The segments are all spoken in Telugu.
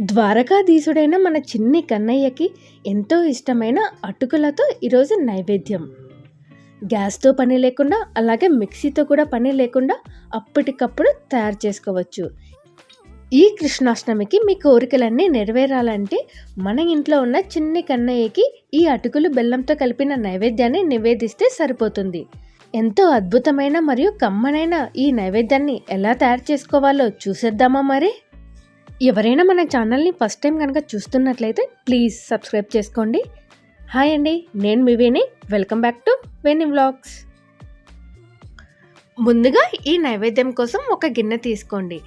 ద్వారకాధీశుడైన మన చిన్ని కన్నయ్యకి ఎంతో ఇష్టమైన అటుకులతో ఈరోజు నైవేద్యం. గ్యాస్తో పని లేకుండా అలాగే మిక్సీతో కూడా పని లేకుండా అప్పటికప్పుడు తయారు చేసుకోవచ్చు. ఈ కృష్ణాష్టమికి మీ కోరికలన్నీ నెరవేరాలంటే మన ఇంట్లో ఉన్న చిన్ని కన్నయ్యకి ఈ అటుకులు బెల్లంతో కలిపిన నైవేద్యాన్ని నివేదిస్తే సరిపోతుంది. ఎంతో అద్భుతమైన మరియు కమ్మనైన ఈ నైవేద్యాన్ని ఎలా తయారు చేసుకోవాలో చూసేద్దామా మరి? ఎవరైనా మన ఛానల్ని ఫస్ట్ టైం కనుక చూస్తున్నట్లయితే ప్లీజ్ సబ్స్క్రైబ్ చేసుకోండి. హాయ్ అండి నేను మీ Veni. Welcome back to Veni vlogs. ముందుగా ఈ నైవేద్యం కోసం ఒక గిన్నె తీసుకోండి.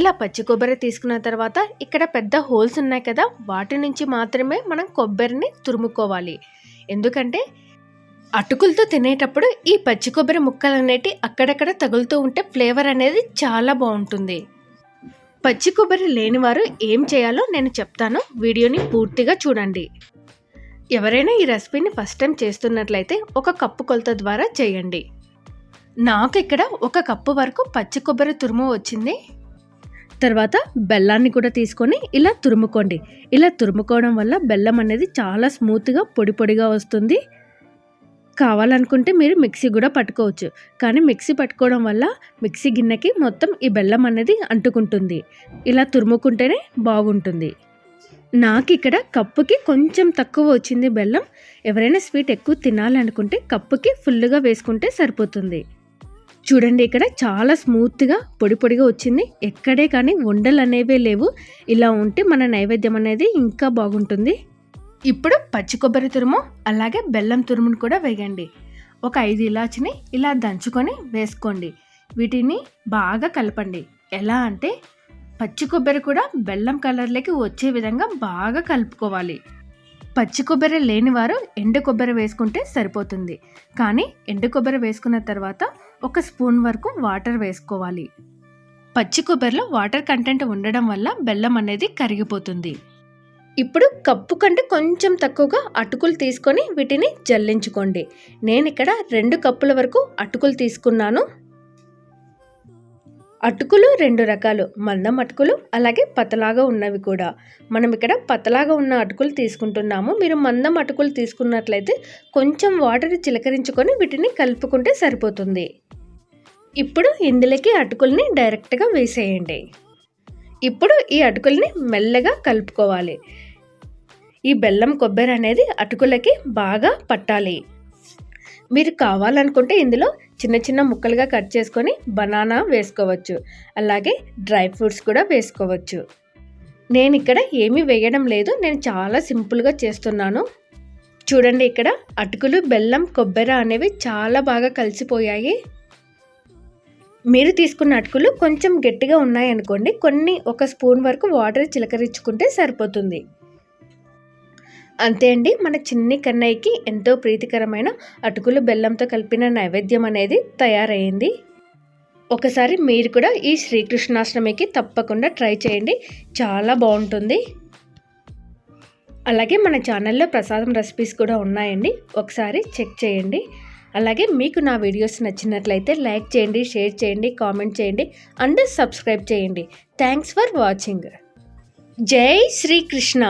ఇలా పచ్చి కొబ్బరి తీసుకున్న తర్వాత ఇక్కడ పెద్ద హోల్స్ ఉన్నాయి కదా వాటి నుంచి మాత్రమే మనం కొబ్బరిని తురుముకోవాలి. ఎందుకంటే అటుకులతో తినేటప్పుడు ఈ పచ్చి కొబ్బరి ముక్కలు అనేటి అక్కడక్కడ తగులుతూ ఉంటే ఫ్లేవర్ అనేది చాలా బాగుంటుంది. పచ్చి కొబ్బరి లేనివారు ఏం చేయాలో నేను చెప్తాను. వీడియోని పూర్తిగా చూడండి. ఎవరైనా ఈ రెసిపీని ఫస్ట్ టైం చేస్తున్నట్లయితే ఒక కప్పు కొలత ద్వారా చేయండి. నాకు ఇక్కడ ఒక కప్పు వరకు పచ్చి కొబ్బరి తురుము వచ్చింది. తర్వాత బెల్లాన్ని కూడా తీసుకొని ఇలా తురుముకోండి. ఇలా తురుముకోవడం వల్ల బెల్లం అనేది చాలా స్మూత్గా పొడి పొడిగా వస్తుంది. కావాలనుకుంటే మీరు మిక్సీ కూడా పట్టుకోవచ్చు. కానీ మిక్సీ పట్టుకోవడం వల్ల మిక్సీ గిన్నెకి మొత్తం ఈ బెల్లం అనేది అంటుకుంటుంది. ఇలా తురుముకుంటేనే బాగుంటుంది. నాకు ఇక్కడ కప్పుకి కొంచెం తక్కువ వచ్చింది బెల్లం. ఎవరైనా స్వీట్ ఎక్కువ తినాలనుకుంటే కప్పుకి ఫుల్గా వేసుకుంటే సరిపోతుంది. చూడండి ఇక్కడ చాలా స్మూత్గా పొడి పొడిగా వచ్చింది. ఎక్కడే కానీ ఉండలు అనేవే లేవు. ఇలా ఉంటే మన నైవేద్యం అనేది ఇంకా బాగుంటుంది. ఇప్పుడు పచ్చి కొబ్బరి తురుము అలాగే బెల్లం తురుమును కూడా వేయండి. ఒక ఐదు ఇలాచిని ఇలా దంచుకొని వేసుకోండి. వీటిని బాగా కలపండి. ఎలా అంటే పచ్చి కొబ్బరి కూడా బెల్లం కలర్లోకి వచ్చే విధంగా బాగా కలుపుకోవాలి. పచ్చి కొబ్బరి లేనివారు ఎండు కొబ్బరి వేసుకుంటే సరిపోతుంది. కానీ ఎండు కొబ్బరి వేసుకున్న తర్వాత ఒక స్పూన్ వరకు వాటర్ వేసుకోవాలి. పచ్చి కొబ్బరిలో వాటర్ కంటెంట్ ఉండడం వల్ల బెల్లం అనేది కరిగిపోతుంది. ఇప్పుడు కప్పు కంటే కొంచెం తక్కువగా అటుకులు తీసుకొని వీటిని జల్లించుకోండి. నేను ఇక్కడ రెండు కప్పుల వరకు అటుకులు తీసుకున్నాను. అటుకులు రెండు రకాలు మందం అటుకులు అలాగే పతలాగా ఉన్నవి కూడా. మనం ఇక్కడ పతలాగా ఉన్న అటుకులు తీసుకుంటున్నాము. మీరు మందం అటుకులు తీసుకున్నట్లయితే కొంచెం వాటర్ చిలకరించుకొని వీటిని కలుపుకుంటే సరిపోతుంది. ఇప్పుడు ఇందులోకి అటుకుల్ని డైరెక్ట్గా వేసేయండి. ఇప్పుడు ఈ అటుకుల్ని మెల్లగా కలుపుకోవాలి. ఈ బెల్లం కొబ్బరి అనేది అటుకులకి బాగా పట్టాలి. మీరు కావాలనుకుంటే ఇందులో చిన్న చిన్న ముక్కలుగా కట్ చేసుకొని బనానా వేసుకోవచ్చు. అలాగే డ్రై ఫ్రూట్స్ కూడా వేసుకోవచ్చు. నేను ఇక్కడ ఏమీ వేయడం లేదు. నేను చాలా సింపుల్గా చేస్తున్నాను. చూడండి ఇక్కడ అటుకులు బెల్లం కొబ్బరి అనేవి చాలా బాగా కలిసిపోయాయి. మీరు తీసుకున్న అటుకులు కొంచెం గట్టిగా ఉన్నాయనుకోండి కొన్ని ఒక స్పూన్ వరకు వాటర్ చిలకరించుకుంటే సరిపోతుంది. అంతే అండి. మన చిన్ని కన్నయ్యకి ఎంతో ప్రీతికరమైన అటుకులు బెల్లంతో కలిపిన నైవేద్యం అనేది తయారైంది. ఒకసారి మీరు కూడా ఈ శ్రీకృష్ణాష్టమికి తప్పకుండా ట్రై చేయండి. చాలా బాగుంటుంది. అలాగే మన ఛానల్లో ప్రసాదం రెసిపీస్ కూడా ఉన్నాయండి. ఒకసారి చెక్ చేయండి. అలాగే మీకు నా వీడియోస్ నచ్చినట్లయితే లైక్ చేయండి షేర్ చేయండి కామెంట్ చేయండి అండ్ సబ్స్క్రైబ్ చేయండి. Thanks for watching. జై శ్రీకృష్ణ.